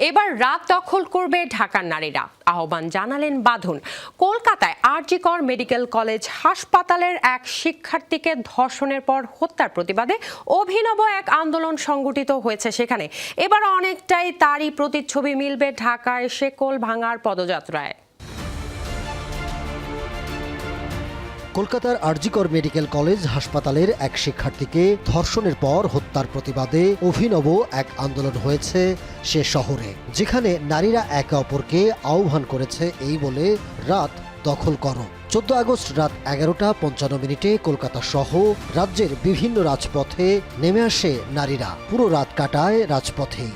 এবার রাত দখল করবে ঢাকার নারীরা। আহ্বান জানালেন বাঁধন। কলকাতায় আরজিকর মেডিকেল কলেজ হাসপাতালের এক শিক্ষার্থীকে ধর্ষণের পর হত্যার প্রতিবাদে অভিনব এক আন্দোলন সংগঠিত হয়েছে সেখানে। এবার অনেকটাই তারই প্রতিচ্ছবি মিলবে ঢাকায় শেকল ভাঙার পদযাত্রায়। কলকাতার আরজিকর মেডিকেল কলেজ হাসপাতালের এক শিক্ষার্থীকে ধর্ষণের পর হত্যার প্রতিবাদে অভিনব এক আন্দোলন হয়েছে সে শহরে, যেখানে নারীরা একে অপরকে আহ্বান করেছে এই বলে রাত দখল করো। চোদ্দ আগস্ট রাত এগারোটা পঞ্চান্ন মিনিটে কলকাতা সহ রাজ্যের বিভিন্ন রাজপথে নেমে আসে নারীরা। পুরো রাত কাটায় রাজপথেই।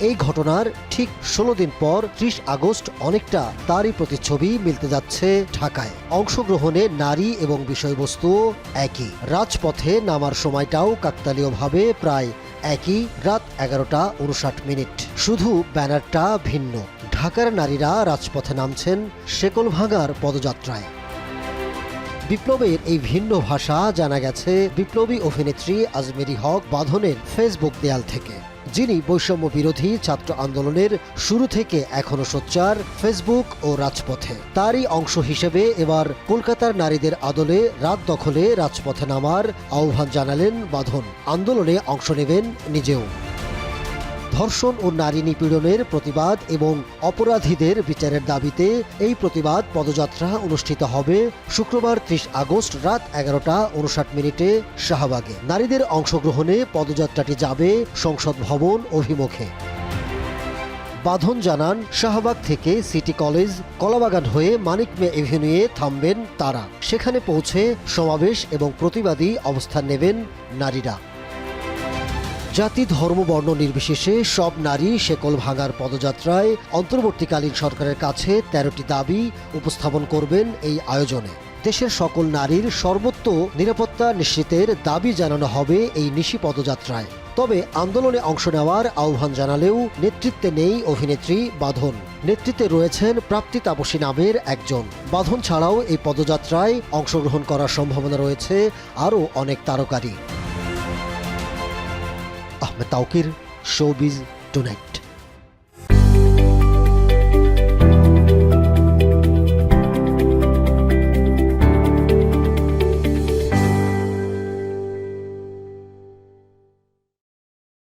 এই ঘটনার ঠিক ষোলো দিন পর ত্রিশ আগস্ট অনেকটা তারই প্রতিচ্ছবি মিলতে যাচ্ছে ঢাকায়। অংশগ্রহণে নারী এবং বিষয়বস্তু একই। রাজপথে নামার সময়টাও কাকতালীয়ভাবে প্রায় একই, রাত এগারোটা উনষাট মিনিট। শুধু ব্যানারটা ভিন্ন। ঢাকার নারীরা রাজপথে নামছেন শেকল ভাঙার পদযাত্রায়। বিপ্লবের এই ভিন্ন ভাষা জানা গেছে বিপ্লবী অভিনেত্রী আজমেরি হক বাঁধনের ফেসবুক দেয়াল থেকে। যিনি বৈষম্য বিরোধী ছাত্র আন্দোলনের শুরু থেকে এখনও সোচ্চার ফেসবুক ও রাজপথে। তারই অংশ হিসেবে এবার কলকাতার নারীদের আদলে রাত দখলে রাজপথে নামার আহ্বান জানালেন বাঁধন। আন্দোলনে অংশ নেবেন নিজেও। ধর্ষণ ও নারী নিপীড়নের প্রতিবাদ এবং অপরাধীদের বিচারের দাবিতে এই প্রতিবাদ পদযাত্রা অনুষ্ঠিত হবে শুক্রবার ত্রিশ আগস্ট রাত এগারোটা উনষাট মিনিটে শাহবাগে। নারীদের অংশগ্রহণে পদযাত্রাটি যাবে সংসদ ভবন অভিমুখে। বাঁধন জানান, শাহবাগ থেকে সিটি কলেজ, কলাবাগান হয়ে মানিক মে এভিনিউয়ে থামবেন তারা। সেখানে পৌঁছে সমাবেশ এবং প্রতিবাদী অবস্থান নেবেন নারীরা। জাতি, ধর্ম, বর্ণ নির্বিশেষে সব নারী শেকল ভাঙার পদযাত্রায় অন্তর্বর্তীকালীন সরকারের কাছে তেরোটি দাবি উপস্থাপন করবেন এই আয়োজনে। দেশের সকল নারীর সর্বত্র নিরাপত্তা নিশ্চিতের দাবি জানানো হবে এই নিশি পদযাত্রায়। তবে আন্দোলনে অংশ নেওয়ার আহ্বান জানালেও নেতৃত্বে নেই অভিনেত্রী বাঁধন। নেতৃত্বে রয়েছেন প্রাপ্তি তাপসী নামের একজন। বাঁধন ছাড়াও এই পদযাত্রায় অংশগ্রহণ করার সম্ভাবনা রয়েছে আরও অনেক তারকারী আহমেদ তাউকির শোবিজ টুনাইট।